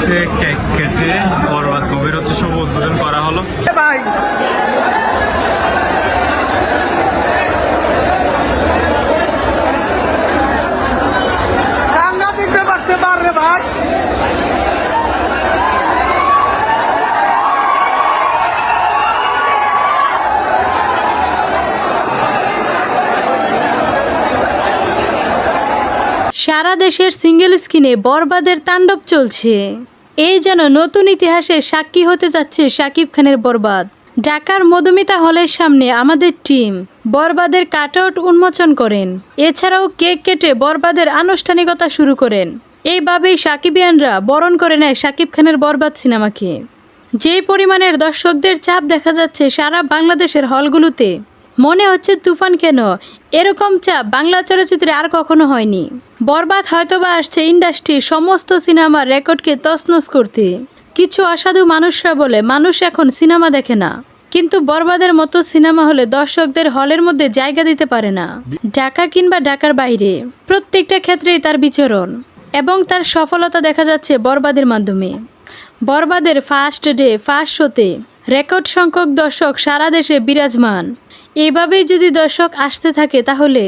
হচ্ছে কেক কেটে বরবাদ উদ্বোধন করা হলো ভাই সাংঘাতিক ব্যাপার সে রে ভাই। সারা দেশের সিঙ্গেল স্ক্রিনে বরবাদের তাণ্ডব চলছে। এই যেন নতুন ইতিহাসের সাক্ষী হতে যাচ্ছে শাকিব খানের বরবাদ। ঢাকার মধুমিতা হলের সামনে আমাদের টিম বরবাদের কাটআউট উন্মোচন করেন। এছাড়াও কেক কেটে বরবাদের আনুষ্ঠানিকতা শুরু করেন। এইভাবেই সাকিবিয়ানরা বরণ করে নেয় শাকিব খানের বরবাদ সিনেমাকে। যে পরিমাণের দর্শকদের চাপ দেখা যাচ্ছে সারা বাংলাদেশের হলগুলোতে, মনে হচ্ছে তুফান কেন? এরকম চাপ বাংলা চলচ্চিত্রে আর কখনো হয়নি। বরবাদ হয়তোবা আসছে ইন্ডাস্ট্রির সমস্ত সিনেমার রেকর্ডকে তছনছ করতে। কিছু অসাধু মানুষরা বলে, মানুষ এখন সিনেমা দেখে না। কিন্তু বরবাদের মতো সিনেমা হলে দর্শকদের হলের মধ্যে জায়গা দিতে পারে না। ঢাকা কিংবা ঢাকার বাইরে, প্রত্যেকটা ক্ষেত্রেই তার বিচরণ এবং তার সফলতা দেখা যাচ্ছে বরবাদের মাধ্যমে। বরবাদের ফার্স্ট ডে, ফার্স্ট শোতে রেকর্ড সংখ্যক দর্শক সারা দেশে বিরাজমান। এভাবেই যদি দর্শক আসতে থাকে তাহলে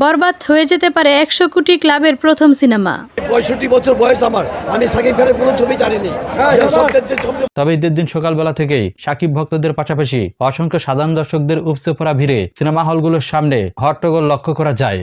বরবাদ হয়ে যেতে পারে একশো কোটি ক্লাবের প্রথম সিনেমা। পঁয়ষট্টি বছর বয়স আমার। আমি সাকিব খানের কোনো ছবি জানিনি। যে সবচেয়ে যে ছবি তবে ঈদের দিন সকালবেলা থেকেই সাকিব ভক্তদের পাশাপাশি অসংখ্য সাধারণ দর্শকদের উপচে পড়া ভিড়ে সিনেমা হলগুলোর সামনে হট্টগোল লক্ষ্য করা যায়।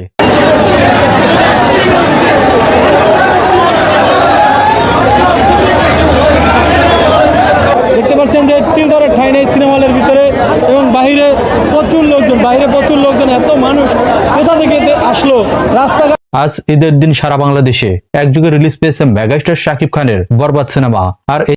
দেখতে পাচ্ছেন যে তিল ধরে ঠাই নেই সিনেমা হলের ভিতরে এবং বাইরে প্রচুর লোকজন বাইরে প্রচুর লোকজন এত মানুষ। কোথা থেকে আসলো রাস্তাঘাট। আজ ঈদের দিন সারা বাংলাদেশে। একযুগে রিলিজ পেয়েছে মেগাস্টার শাকিব খানের বরবাদ সিনেমা। আর